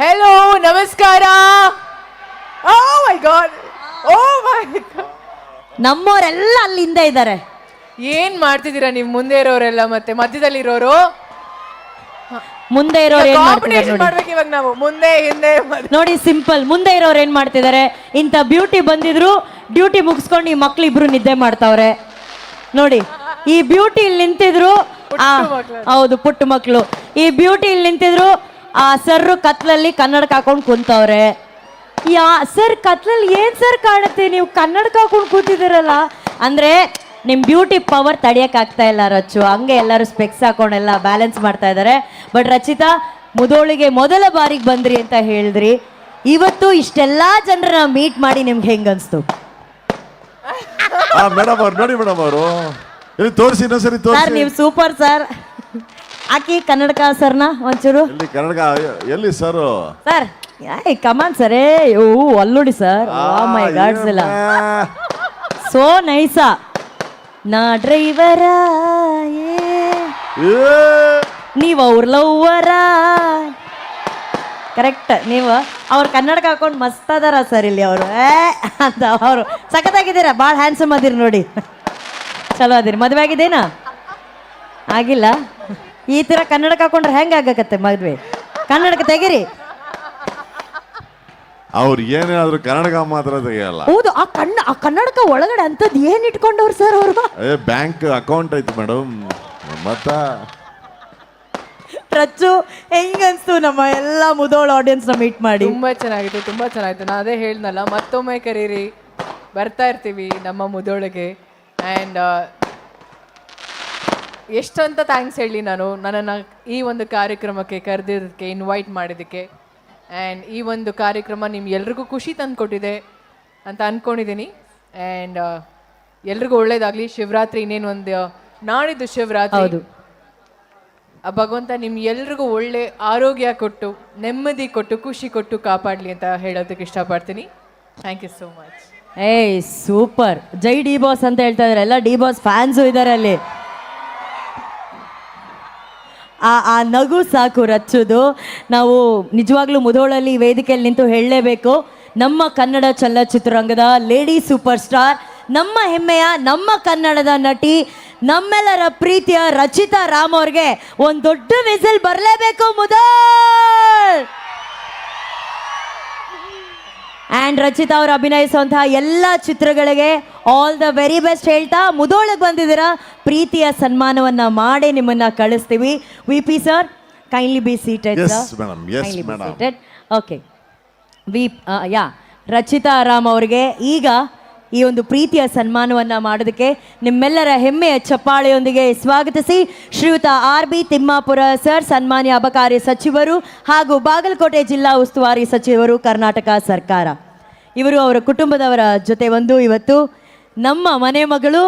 Hello ನಮಸ್ಕಾರ. ಓ ಮೈ god ಓ ಮೈ god ನಮ್ಮವರೆಲ್ಲ ಅಲ್ಲಿಂದ ಇದ್ದಾರೆ. ಏನ್ ಮಾಡ್ತಿದ್ದೀರಾ ನೀವು ಮುಂದೆ ಇರೋರೆಲ್ಲ ಮತ್ತೆ ಮಧ್ಯದಲ್ಲಿ ಇರೋರು ಮುಂದೆ ಇರೋರು ಏನ್ ಮಾಡ್ತಿದ್ದಾರೆ ಕಾಂಪಿಟೇಷನ್ ನೋಡಿ. ಮಾಡ್ಬೇಕು ಇವಾಗ ನಾವು. ಮುಂದೆ ಹಿಂದೆ ಮಧ್ಯ- ನೋಡಿ ಸಿಂಪಲ್. ಮುಂದೆ ಇರೋರು ಏನ್ ಮಾಡ್ತಿದ್ದಾರೆ? ಇಂಥ ಬ್ಯೂಟಿ ಬಂದಿದ್ರು ಡ್ಯೂಟಿ ಮುಗಿಸ್ಕೊಂಡು ಈ ಮಕ್ಳು ಇಬ್ರು ನಿದ್ದೆ ಮಾಡ್ತಾವ್ರೆ. ನೋಡಿ ಈ ಬ್ಯೂಟಿ ಇಲ್ಲಿ ನಿಂತಿದ್ರು ಆ, ಹೌದು ಪುಟ್ಟ ಮಕ್ಕಳು ಈ ಬ್ಯೂಟಿ ಇಲ್ಲಿ ನಿಂತಿದ್ರು ಆ ಸರ್ರು ಕತ್ಲಲ್ಲಿ ಕನ್ನಡಕ ಹಾಕೊಂಡು ಕುಂತವ್ರೆ. ಯಾ ಸರ್ ಕತ್ಲಲ್ಲಿ ಏನ್ ಸರ್ ಕಾಣುತ್ತೆ? ನೀವು ಕನ್ನಡಕ ಹಾಕೊಂಡು ಕೂತಿದ್ದೀರಲ್ಲ. ಅಂದ್ರೆ ನಿಮ್ ಬ್ಯೂಟಿ ಪವರ್ ತಡಿಯಕ್ ಆಗ್ತಾ ಇಲ್ಲ ರಚ್ಚು. ಹಂಗೆ ಎಲ್ಲರೂ ಸ್ಪೆಕ್ಸ್ ಹಾಕೊಂಡೆಲ್ಲ ಬ್ಯಾಲೆನ್ಸ್ ಮಾಡ್ತಾ ಇದ್ದಾರೆ. ಬಟ್ ರಚಿತಾ ಮುದೋಳಿಗೆ ಮೊದಲ ಬಾರಿಗೆ ಬಂದ್ರಿ ಅಂತ ಹೇಳಿದ್ರಿ. ಇವತ್ತು ಇಷ್ಟೆಲ್ಲಾ ಜನರನ್ನ ಮೀಟ್ ಮಾಡಿ ನಿಮ್ಗೆ ಹೆಂಗನ್ಸ್ತು ಮೇಡಮ್ ಅವ್ರು ನೋಡಿ ಮೇಡಮ್ ಅವರು. ಇಲ್ಲಿ ತೋರಿಸಿ ಇನ್ನೊಂದ್ಸರಿ ಸರ್ ತೋರಿಸಿ. ನೀವು ಸೂಪರ್ ಸರ್. ಹಾಕಿ ಕನ್ನಡಕ ಸರ್ನ ಒಂಚೂರು? ಎಲ್ಲಿ ಕನ್ನಡ ಎಲ್ಲಿ ಸರ್ ಸರ್ ಏಯ್ ಕಮಾನ್ ಸರ್ ಏ ಓ ಅಲ್ಲೋಡಿ ಸರ್ ಮೈ ಗಾಡ್ಸ್ ಎಲ್ಲ ಸೋ ನೈಸಾ ನಾ ಡ್ರೈವರ ನೀವು ಅವ್ರ ಲವ್ವರ ಕರೆಕ್ಟ್ ನೀವು ಅವ್ರು ಕನ್ನಡಕ ಹಾಕೊಂಡು ಮಸ್ತ್ ಅದಾರ ಸರ್ ಇಲ್ಲಿ ಅವರು. ಏ ಅಂತ ಅವರು. ಸಖತ್ತಾಗಿದ್ದೀರಾ? ಭಾಳ ಹ್ಯಾಂಡ್ಸಮ್ ಅದಿರಿ ನೋಡಿ. ಚಲೋ ಅದಿರಿ. ಮದುವೆ ಆಗಿದೇನಾ ಆಗಿಲ್ಲ. ಈ ತರ ಕನ್ನಡಕ್ಕೆ ಹಾಕೊಂಡ್ರೆ ಹೆಂಗೆ ಆಗಕತ್ತೆ ಮದ್ವೆ? ಕನ್ನಡಕ್ಕೆ ತೆಗಿರಿ. ಅವ್ರು ಏನೇ ಕನ್ನಡಕ ಕನ್ನಡ ಮಾತ್ರ ತೆಗಿಯಲ್ಲ. ಹೌದು ಆ ಕಣ್ಣ ಆ ಕನ್ನಡಕ ಒಳಗಡೆ ಅಂಥದ್ದು ಏನು ಇಟ್ಕೊಂಡವ್ರು ಸರ್ ಅವರು? ಅದೇ ಬ್ಯಾಂಕ್ ಅಕೌಂಟ್ ಐತಿ ಮೇಡಮ್ ಮತ್ತ? ರಚ್ಚು ಹೆಂಗನ್ಸ್ತು ನಮ್ಮ ಎಲ್ಲ ಮುದೋಳ ಆಡಿಯನ್ಸ್ನ ಮೀಟ್ ಮಾಡಿ? ತುಂಬಾ ಚೆನ್ನಾಗಿತ್ತು ತುಂಬಾ ಚೆನ್ನಾಗಿತ್ತು. ನಾನು ಅದೇ ಹೇಳ್ದಲ್ಲ ಮತ್ತೊಮ್ಮೆ ಕರೀರಿ. ಬರ್ತಾ ಇರ್ತೀವಿ ನಮ್ಮ ಮುದೋಳಿಗೆ. ಆ್ಯಂಡ್ ಎಷ್ಟು ಅಂತ ಥ್ಯಾಂಕ್ಸ್ ಹೇಳಿ ನಾನು ನನ್ನನ್ನು ಈ ಒಂದು ಕಾರ್ಯಕ್ರಮಕ್ಕೆ ಕರೆದಿದ್ದಕ್ಕೆ ಇನ್ವೈಟ್ ಮಾಡಿದ್ದಕ್ಕೆ. ಆ್ಯಂಡ್ ಈ ಒಂದು ಕಾರ್ಯಕ್ರಮ ನಿಮ್ಗೆಲ್ರಿಗೂ ಖುಷಿ ತಂದುಕೊಟ್ಟಿದೆ ಅಂತ ಅಂದ್ಕೊಂಡಿದ್ದೀನಿ ಆ್ಯಂಡ್ ಎಲ್ರಿಗೂ ಒಳ್ಳೇದಾಗಲಿ. ಶಿವರಾತ್ರಿ ಇನ್ನೇನು ಒಂದು ನಾಡಿದ್ದು ಶಿವರಾತ್ರಿ. ಆ ಭಗವಂತ ನಿಮ್ ಎಲ್ರಿಗೂ ಒಳ್ಳೆ ಆರೋಗ್ಯ ಕೊಟ್ಟು ನೆಮ್ಮದಿ ಕೊಟ್ಟು ಖುಷಿ ಕೊಟ್ಟು ಕಾಪಾಡಲಿ ಅಂತ ಹೇಳೋದಕ್ಕೆ ಇಷ್ಟಪಡ್ತೀನಿ. ಥ್ಯಾಂಕ್ ಯು ಸೋ ಮಚ್ ಏಯ್ ಸೂಪರ್ ಜೈ ಡಿ ಬಾಸ್ ಅಂತ ಹೇಳ್ತಾ ಇದಾರೆ. ಎಲ್ಲ ಡಿ ಬಾಸ್ ಫ್ಯಾನ್ಸು ಇದ್ದಾರೆ ಅಲ್ಲಿ. ಆ ಆ ನಗು ಸಾಕು ರಚ್ಚುದು. ನಾವು ನಿಜವಾಗ್ಲೂ ಮುಧೋಳಲ್ಲಿ ವೇದಿಕೆಯಲ್ಲಿ ನಿಂತು ಹೇಳಲೇಬೇಕು. ನಮ್ಮ ಕನ್ನಡ ಚಲನಚಿತ್ರರಂಗದ ಲೇಡಿ ಸೂಪರ್ ಸ್ಟಾರ್ ನಮ್ಮ ಹೆಮ್ಮೆಯ, ನಮ್ಮ ಕನ್ನಡದ ನಟಿ, ನಮ್ಮೆಲ್ಲರ ಪ್ರೀತಿಯ ರಚಿತಾ ರಾಮ್ ಅವ್ರಿಗೆ ಒಂದು ದೊಡ್ಡ ವಿಸಿಲ್ ಬರಲೇಬೇಕು ಮುದೋಳ್ ಆ್ಯಂಡ್ ರಚಿತಾ ಅವರು ಅಭಿನಯಿಸುವಂತಹ ಎಲ್ಲ ಚಿತ್ರಗಳಿಗೆ ಆಲ್ ದ ವೆರಿ ಬೆಸ್ಟ್ ಹೇಳ್ತಾ. ಮುದೋಳಗೆ ಬಂದಿದ್ದೀರಾ? ಪ್ರೀತಿಯ ಸನ್ಮಾನವನ್ನ ಮಾಡಿ ನಿಮ್ಮನ್ನ ಕಳಿಸ್ತೀವಿ. V P sir kindly be seated. Seated okay V ಯಾ ರಚಿತಾ ರಾಮ್ ಅವರಿಗೆ ಈಗ ಈ ಒಂದು ಪ್ರೀತಿಯ ಸನ್ಮಾನವನ್ನ ಮಾಡೋದಕ್ಕೆ ನಿಮ್ಮೆಲ್ಲರ ಹೆಮ್ಮೆಯ ಚಪ್ಪಾಳೆಯೊಂದಿಗೆ ಸ್ವಾಗತಿಸಿ ಶ್ರೀಯುತ ಆರ್ ಬಿ ತಿಮ್ಮಾಪುರ ಸರ್ ಸನ್ಮಾನ್ಯ ಅಬಕಾರಿ ಸಚಿವರು ಹಾಗೂ ಬಾಗಲಕೋಟೆ ಜಿಲ್ಲಾ ಉಸ್ತುವಾರಿ ಸಚಿವರು ಕರ್ನಾಟಕ ಸರ್ಕಾರ. ಇವರು ಅವರ ಕುಟುಂಬದವರ ಜೊತೆ ಒಂದು ಇವತ್ತು ನಮ್ಮ ಮನೆ ಮಗಳು